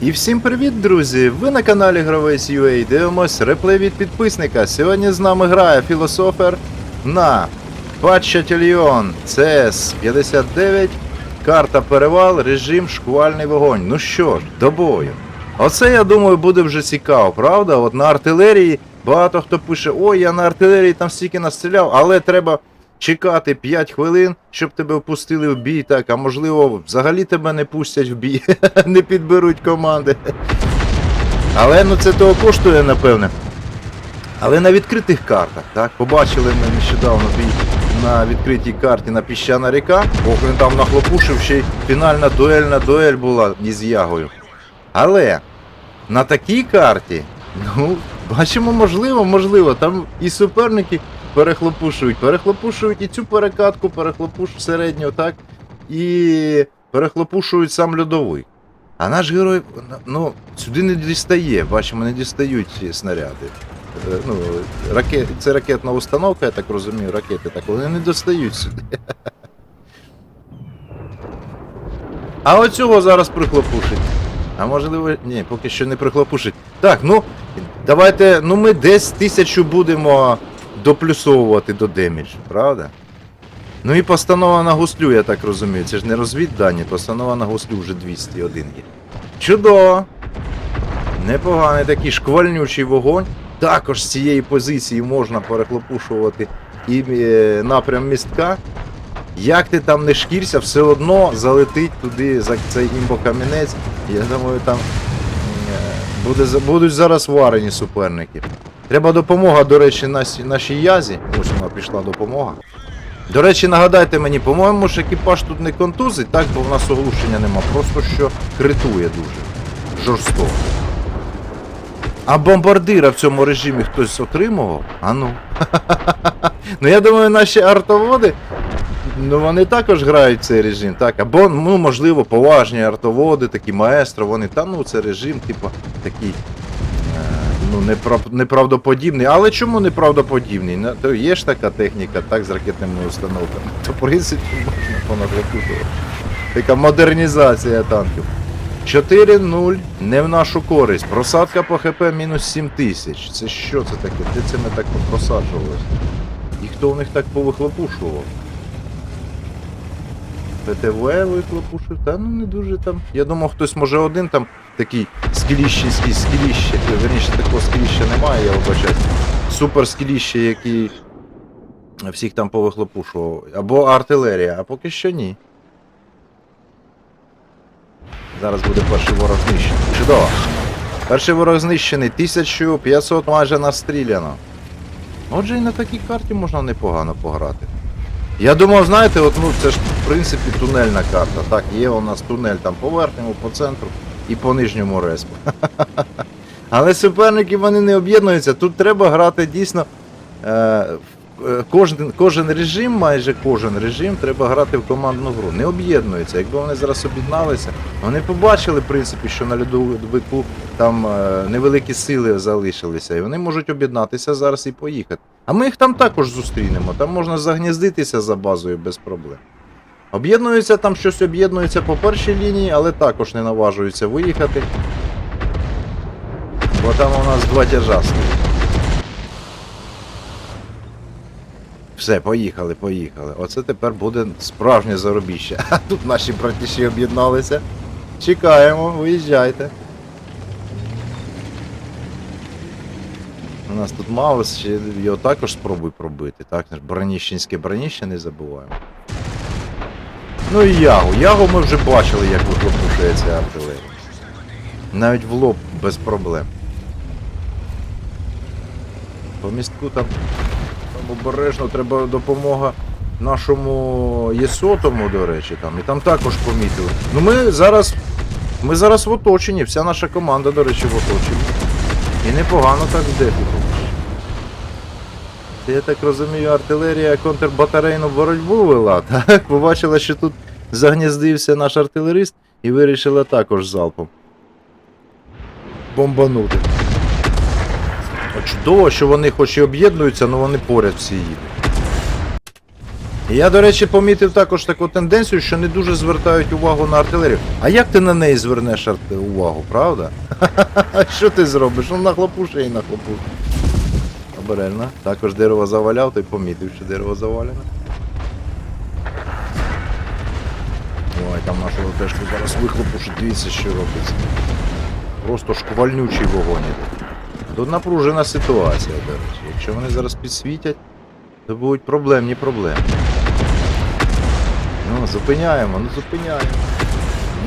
І всім привіт, друзі! Ви на каналі Гравець UA дивимось реплей від підписника. Сьогодні з нами грає філософер на Патчатільйон CS 59, карта перевал, режим шквальний вогонь. Ну що ж, до бою. Оце, я думаю, буде вже цікаво, правда? От на артилерії багато хто пише, ой, я на артилерії там стільки настріляв, але треба чекати 5 хвилин, щоб тебе впустили в бій, так, а можливо, взагалі тебе не пустять в бій, не підберуть команди. Але ну це того коштує, напевне. Але на відкритих картах, так, побачили ми нещодавно бій на відкритій карті на піщана ріка. Ох, він там нахлопушив, ще й фінальна дуельна дуель була із Ягою. Але на такій карті, ну, бачимо, можливо, можливо, там і суперники перехлопушують, перехлопушують і цю перекатку, перехлопушують середню, так, і перехлопушують сам льодовий. А наш герой, ну, сюди не дістає, бачимо, не дістають снаряди. Е, Ну, ракет, це ракетна установка, я так розумію, ракети так, вони не достають сюди. А оцього зараз прихлопушить. А можливо, ні, поки що не прихлопушить. Так, ну, давайте, ну ми десь тисячу будемо доплюсовувати до деміджу, правда? Ну і постанова на гуслю, я так розумію. Це ж не розвіддані, постанова на гуслю вже 201 є. Чудово! Непоганий такий шквальнючий вогонь. Також з цієї позиції можна перехлопушувати і е, напрям містка. Як ти там не шкірся, все одно залетить туди за цей імбокамінець. Я думаю, там е, буде, будуть зараз варені суперники. Треба допомога, до речі, нашій, язі. Ось вона пішла допомога. До речі, нагадайте мені, по-моєму ж екіпаж тут не контузить, так, бо в нас оглушення нема, просто що критує дуже. Жорстоко. А бомбардира в цьому режимі хтось отримував? А ну. ну я думаю, наші артоводи. Ну вони також грають цей режим, так. Або, ну, можливо, поважні артоводи, такі маестро, вони, та ну це режим, типу, такий. Ну, неправ, неправдоподібний. Але чому неправдоподібний? Ну, То є ж така техніка, так, з ракетними установками. То, в принципі, можна ракету. Така модернізація танків. 4-0 не в нашу користь. Просадка по ХП мінус 7 тисяч. Це що це таке? Де це ми так просаджувалися? І хто в них так повихлопушував? ПТВ вихлопушив? Та ну не дуже там. Я думав, хтось може один там такий скіліщий, скіліще. Верніше такого скіліща немає, я вибачаю. Супер скіліще, який всіх там повихлопушував. Або артилерія, а поки що ні. Зараз буде перший ворог знищений. Чудово. Перший ворог знищений, 1500 майже настріляно. Отже, і на такій карті можна непогано пограти. Я думав, знаєте, от, ну це ж в принципі тунельна карта. Так, є у нас тунель там по по центру і по нижньому респу. Але суперники вони не об'єднуються. Тут треба грати дійсно. Е, е, кожен, кожен режим, майже кожен режим, треба грати в командну гру. Не об'єднуються. Якби вони зараз об'єдналися, вони побачили, в принципі, що на льодовику там е, невеликі сили залишилися, і вони можуть об'єднатися зараз і поїхати. А ми їх там також зустрінемо. Там можна загніздитися за базою без проблем. Об'єднуються там щось об'єднується по першій лінії, але також не наважуються виїхати. Бо там у нас два тяжа. Все, поїхали, поїхали. Оце тепер буде справжнє заробіще. А тут наші братіші об'єдналися. Чекаємо, виїжджайте. У нас тут Маус, його також спробуй пробити. Так, Броніщенське броніще не забуваємо. Ну і Ягу. Ягу ми вже бачили, як вихлопушується артилерія. Навіть в лоб без проблем. По містку там, обережно треба допомога нашому Єсотому, до речі, там. І там також помітили. Ну ми зараз. Ми зараз в оточенні, вся наша команда, до речі, в оточенні. І непогано так здефіку. Це, я так розумію, артилерія контрбатарейну боротьбу вела, так? Побачила, що тут загніздився наш артилерист і вирішила також залпом. Бомбанути. Чудово, що вони хоч і об'єднуються, але вони поряд всі їдуть. Я, до речі, помітив також таку тенденцію, що не дуже звертають увагу на артилерію. А як ти на неї звернеш увагу, правда? Що ти зробиш? Ну нахлопуше і нахлопуше. Обережно. Також дерево заваляв, той помітив, що дерево завалене. Ой, там нашу ЛТшку зараз вихлопушить, дивіться, що робиться. Просто шквальнючий вогонь. Тут напружена ситуація, до речі. Якщо вони зараз підсвітять, то будуть проблемні проблеми. Ну, зупиняємо, ну зупиняємо.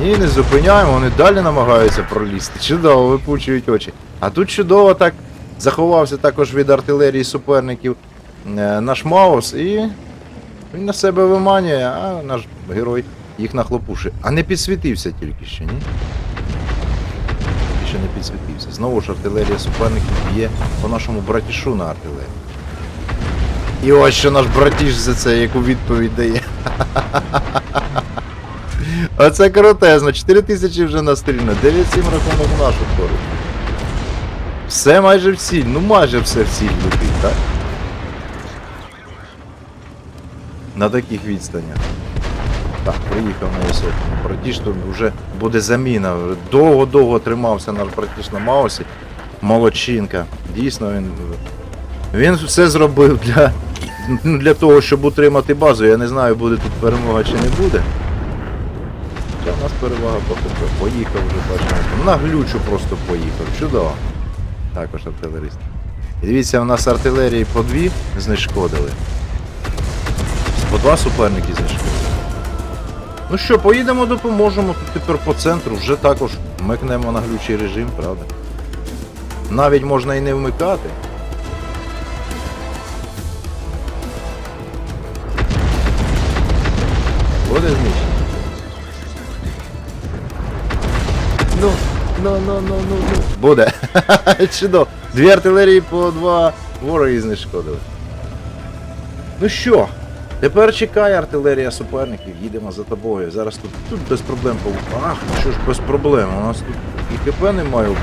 Ні, не зупиняємо, вони далі намагаються пролізти. Чудово, випучують очі. А тут чудово так заховався також від артилерії суперників е, наш Маус і він на себе виманює, а наш герой їх нахлопушує. А не підсвітився тільки що, ні? Що не підсвітився. Знову ж артилерія суперників б'є по нашому братішу на артилерії. І ось що наш братіш за це яку відповідь дає. Оце крутезно, 4 тисячі вже настріляно, 9-7 рахунок нашу сторону. Все майже в ціль, ну майже все в ціль летить, так? На таких відстанях. Так, приїхав на висоту. Братіш тут вже буде заміна. Довго-довго тримався на Маусі. Молодчинка. Дійсно він. Він все зробив для, для того, щоб утримати базу. Я не знаю, буде тут перемога чи не буде. Хоча в нас перевага поки поїхав вже бачимо. На глючу просто поїхав. Чудово. Також артилерист. І дивіться, у нас артилерії по дві знешкодили. По два суперники знешкодили. Ну що, поїдемо, допоможемо. Тут тепер по центру вже також вмикнемо на глючий режим, правда? Навіть можна і не вмикати. Буде знищення. Ну, ну, ну, ну, ну. Буде. Чудово. Дві артилерії по два вороги знешкодили. Ну що, тепер чекає артилерія суперників, їдемо за тобою. Зараз тут, тут без проблем по. Ах, ну що ж без проблем. У нас тут і КП немає у.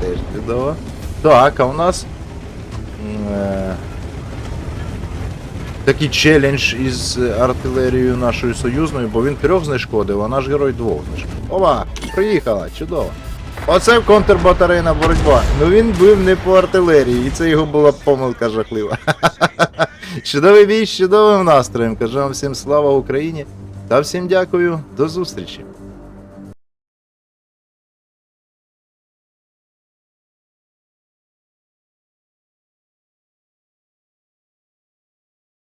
Теж чудово. Так, а у нас. Е, такий челендж із артилерією нашою союзною, бо він трьох знешкодив, а наш герой двох знешкодив. Ова, приїхала, чудово. Оце контрбатарейна боротьба. Ну він бив не по артилерії, і це його була помилка жахлива. Чудовий бій з чудовим настроєм. Кажу вам всім слава Україні та всім дякую, до зустрічі.